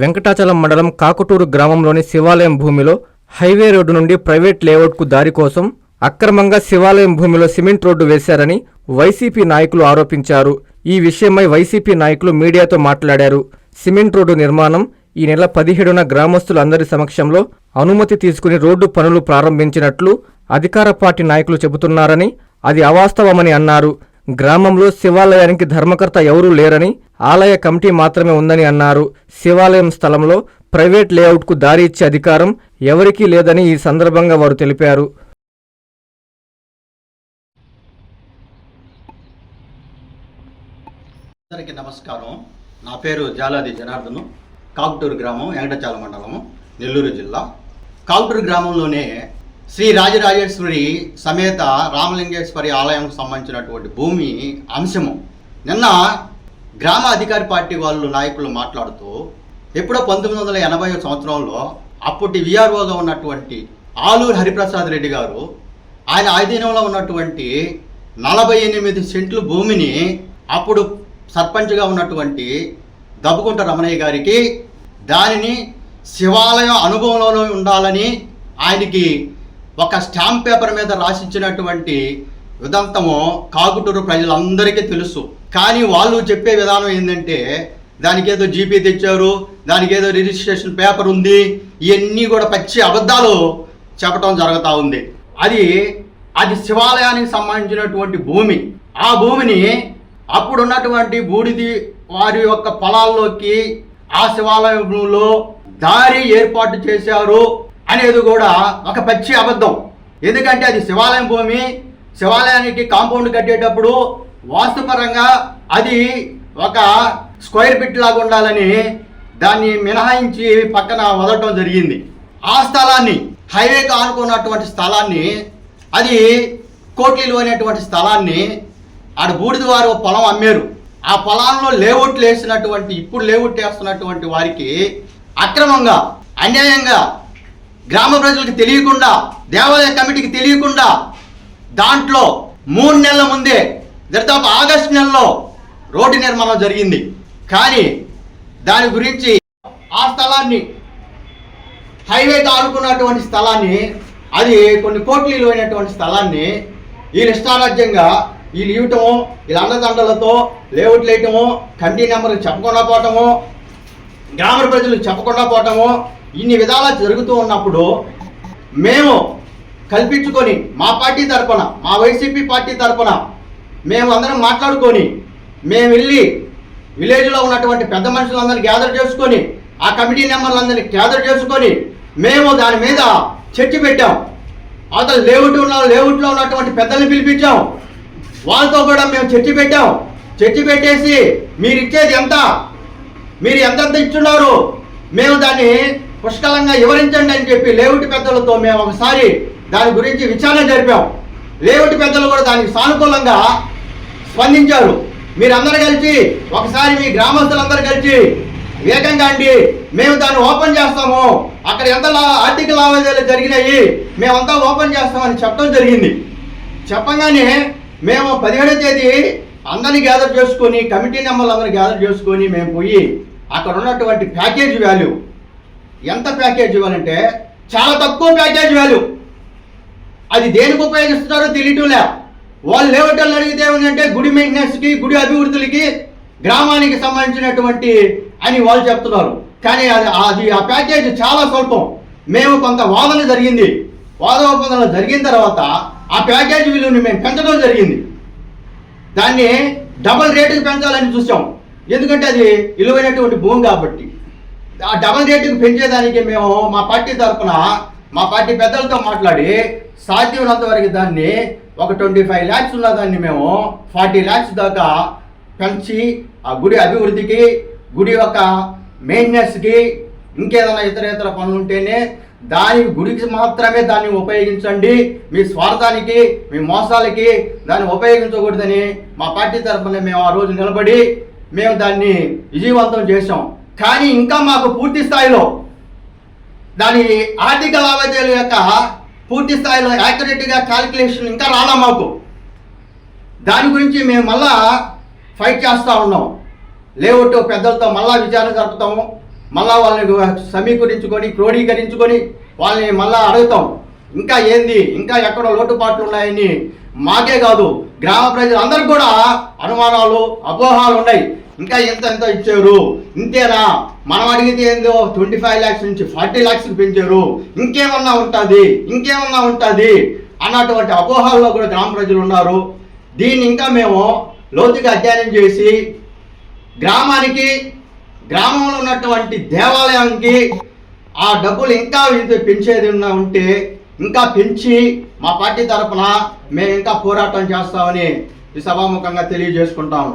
వెంకటాచలం మండలం కాకుటూరు గ్రామంలోని శివాలయం భూమిలో హైవే రోడ్డు నుండి ప్రైవేట్ లేఅవుట్కు దారి కోసం అక్రమంగా శివాలయం భూమిలో సిమెంట్ రోడ్డు వేశారని వైసీపీ నాయకులు ఆరోపించారు. ఈ విషయమై వైసీపీ నాయకులు మీడియాతో మాట్లాడారు. సిమెంట్ రోడ్డు నిర్మాణం ఈ నెల పదిహేడున గ్రామస్తులందరి సమక్షంలో అనుమతి తీసుకుని రోడ్డు పనులు ప్రారంభించినట్లు అధికార పార్టీ నాయకులు చెబుతున్నారని అది అవాస్తవమని అన్నారు. గ్రామంలో శివాలయానికి ధర్మకర్త ఎవరూ లేరని ఆలయ కమిటీ మాత్రమే ఉందని అన్నారు. శివాలయం స్థలంలో ప్రైవేట్ లేఅవుట్కు దారి ఇచ్చే అధికారం ఎవరికీ లేదని ఈ సందర్భంగా వారు తెలిపారు. అందరికీ నమస్కారం. నా పేరు జాలాది జనార్దను. కాకుటూరు గ్రామం వెంకటచాల మండలము నెల్లూరు జిల్లా. కాకుటూరు గ్రామంలోనే శ్రీ రాజరాజేశ్వరి సమేత రామలింగేశ్వరి ఆలయంకు సంబంధించినటువంటి భూమి అంశము. నిన్న గ్రామ అధికారి పార్టీ వాళ్ళు నాయకులు మాట్లాడుతూ ఎప్పుడో పంతొమ్మిది వందల ఎనభై సంవత్సరంలో అప్పటి విఆర్ఓగా ఉన్నటువంటి ఆలూరు హరిప్రసాద్ రెడ్డి గారు ఆయన ఆధీనంలో ఉన్నటువంటి నలభై ఎనిమిది సెంట్లు భూమిని అప్పుడు సర్పంచ్గా ఉన్నటువంటి దబ్బుకుంట రమణయ్య గారికి దానిని శివాలయం అనుభవంలోనే ఉండాలని ఆయనకి ఒక స్టాంప్ పేపర్ మీద రాసిచ్చినటువంటి విదంతము కాకుటూరు ప్రజలందరికీ తెలుసు. కానీ వాళ్ళు చెప్పే విధానం ఏంటంటే దానికి ఏదో జీపీ తెచ్చారు దానికి ఏదో రిజిస్ట్రేషన్ పేపర్ ఉంది ఇవన్నీ కూడా పచ్చి అబద్ధాలు చెప్పటం జరుగుతూ ఉంది. అది అది శివాలయానికి సంబంధించినటువంటి భూమి. ఆ భూమిని అప్పుడు ఉన్నటువంటి బూడిది వారి యొక్క పొలాల్లోకి ఆ శివాలయంలో దారి ఏర్పాటు చేశారు. అనేది కూడా ఒక పచ్చి అబద్ధం. ఎందుకంటే అది శివాలయం భూమి శివాలయానికి కాంపౌండ్ కట్టేటప్పుడు వాస్తుపరంగా అది ఒక స్క్వేర్ ఫిట్ లాగా ఉండాలని దాన్ని మినహాయించి పక్కన వదలటం జరిగింది. ఆ స్థలాన్ని హైవేకి ఆనుకున్నటువంటి స్థలాన్ని అది కోట్లీలు అనేటువంటి స్థలాన్ని ఆడ బూడిద వారు పొలం అమ్మారు. ఆ పొలాల్లో లేఅవుట్లు వేసినటువంటి ఇప్పుడు లేఅవుట్ వేస్తున్నటువంటి వారికి అక్రమంగా అన్యాయంగా గ్రామ ప్రజలకు తెలియకుండా దేవాలయ కమిటీకి తెలియకుండా దాంట్లో మూడు నెలల ముందే దాదాపు ఆగస్టు నెలలో రోడ్డు నిర్మాణం జరిగింది. కానీ దాని గురించి ఆ స్థలాన్ని హైవే ఆడుకున్నటువంటి స్థలాన్ని అది కొన్ని కోట్లు విలువైనటువంటి స్థలాన్ని వీళ్ళు ఇష్టారాజ్యంగా వీళ్ళు ఇవ్వటము వీళ్ళ అండదండలతో లేఅవుట్లు వేయటము కంటి నెంబర్లు చెప్పకుండా పోవటము గ్రామ ప్రజలు చెప్పకుండా పోవటము ఇన్ని విధాలా జరుగుతూ ఉన్నప్పుడు మేము కల్పించుకొని మా పార్టీ తరపున మా వైసీపీ పార్టీ తరపున మేము అందరం మాట్లాడుకొని మేము వెళ్ళి విలేజ్లో ఉన్నటువంటి పెద్ద మనుషులందరినీ గ్యాదర్ చేసుకొని ఆ కమిటీ మెంబర్లందరినీ గ్యాదర్ చేసుకొని మేము దాని మీద చర్చ పెట్టాం. అతను లేఅవుట్ ఉన్న లేఅవుట్లో ఉన్నటువంటి పెద్దల్ని పిలిపించాం. వాళ్ళతో కూడా మేము చర్చ పెట్టాం. చర్చ పెట్టేసి మీరు ఇచ్చేది ఎంత? మీరు ఎంతెంత ఇచ్చున్నారు? మేము దాన్ని పుష్కలంగా వివరించండి అని చెప్పి లేవుటి పెద్దలతో మేము ఒకసారి దాని గురించి విచారణ జరిపాం. లేవుటి పెద్దలు కూడా దానికి సానుకూలంగా స్పందించారు. మీరందరూ కలిసి ఒకసారి మీ గ్రామస్తులందరూ కలిసి వేగంగా అండి మేము దాన్ని ఓపెన్ చేస్తాము. అక్కడ ఎంత లా- ఆర్థిక లావాదేవీలు జరిగినాయి మేమంతా ఓపెన్ చేస్తామని చెప్పడం జరిగింది. చెప్పగానే మేము పదిహేడో తేదీ అందరినీ గ్యాదర్ చేసుకొని కమిటీ నెంబర్లు అందరినీ గ్యాదర్ చేసుకొని మేము పోయి అక్కడ ఉన్నటువంటి ప్యాకేజ్ వాల్యూ ఎంత ప్యాకేజ్ ఇవ్వాలంటే చాలా తక్కువ ప్యాకేజ్ వాల్యూ అది దేనికి ఉపయోగిస్తున్నారో తెలియటంలే. వాళ్ళు లేవటం అడిగితే ఏంటంటే గుడి మెయింటెనెన్స్కి గుడి అభివృద్ధులకి గ్రామానికి సంబంధించినటువంటి అని వాళ్ళు చెప్తున్నారు. కానీ అది అది ఆ ప్యాకేజ్ చాలా స్వల్పం. మేము కొంత వాదన జరిగింది. వాదోపదన జరిగిన తర్వాత ఆ ప్యాకేజ్ విలువని మేము పెంచడం జరిగింది. దాన్ని డబల్ రేటుకి పెంచాలని చూసాం. ఎందుకంటే అది విలువైనటువంటి భూమి కాబట్టి. ఆ డబల్ రేటుకి పెంచేదానికి మేము మా పార్టీ తరఫున మా పార్టీ పెద్దలతో మాట్లాడి సాధ్యమైనంత వరకు దాన్ని ఒక ట్వంటీ ఫైవ్ ల్యాక్స్ ఉన్న దాన్ని మేము ఫార్టీ ల్యాక్స్ దాకా పెంచి ఆ గుడి అభివృద్ధికి గుడి యొక్క మెయింటెనెన్స్కి ఇంకేదైనా ఇతర ఇతర పనులు ఉంటేనే దాని గుడికి మాత్రమే దాన్ని ఉపయోగించండి. మీ స్వార్థానికి మీ మోసాలకి దాన్ని ఉపయోగించకూడదని మా పార్టీ తరఫున మేము ఆ రోజు నిలబడి మేము దాన్ని విజయవంతం చేసాం కానీ ఇంకా మాకు పూర్తి స్థాయిలో దాని ఆర్థిక లావాదేవీల యొక్క పూర్తి స్థాయిలో యాక్యురేట్గా క్యాలిక్యులేషన్ ఇంకా రాలా మాకు. దాని గురించి మేము మళ్ళా ఫైట్ చేస్తూ ఉన్నాం. లేఅవుట్ పెద్దలతో మళ్ళా విచారణ జరుపుతాము. మళ్ళా వాళ్ళని సమీకరించుకొని క్రోడీకరించుకొని వాళ్ళని మళ్ళా అడుగుతాం. ఇంకా ఏంది? ఇంకా ఎక్కడ లోటుపాట్లు ఉన్నాయని మాకే కాదు. గ్రామ ప్రజలందరికీ కూడా అనుమానాలు అపోహాలు ఉన్నాయి. ఇంకా ఎంత ఎంత ఇచ్చారు? ఇంతేనా మనం అడిగితే ఏందో? ట్వంటీ ఫైవ్ ల్యాక్స్ నుంచి ఫార్టీ ల్యాక్స్ పెంచారు. ఇంకేమన్నా ఉంటుంది? ఇంకేమన్నా ఉంటుంది? అన్నటువంటి అపోహాల్లో కూడా గ్రామ ప్రజలు ఉన్నారు. దీన్ని ఇంకా మేము లోతుగా అధ్యయనం చేసి గ్రామానికి గ్రామంలో ఉన్నటువంటి దేవాలయానికి ఆ డబ్బులు ఇంకా ఇది పెంచేది ఉన్న ఉంటే ఇంకా పెంచి మా పార్టీ తరఫున మేము ఇంకా పోరాటం చేస్తామని ఈ సభాముఖంగా తెలియజేసుకుంటాము.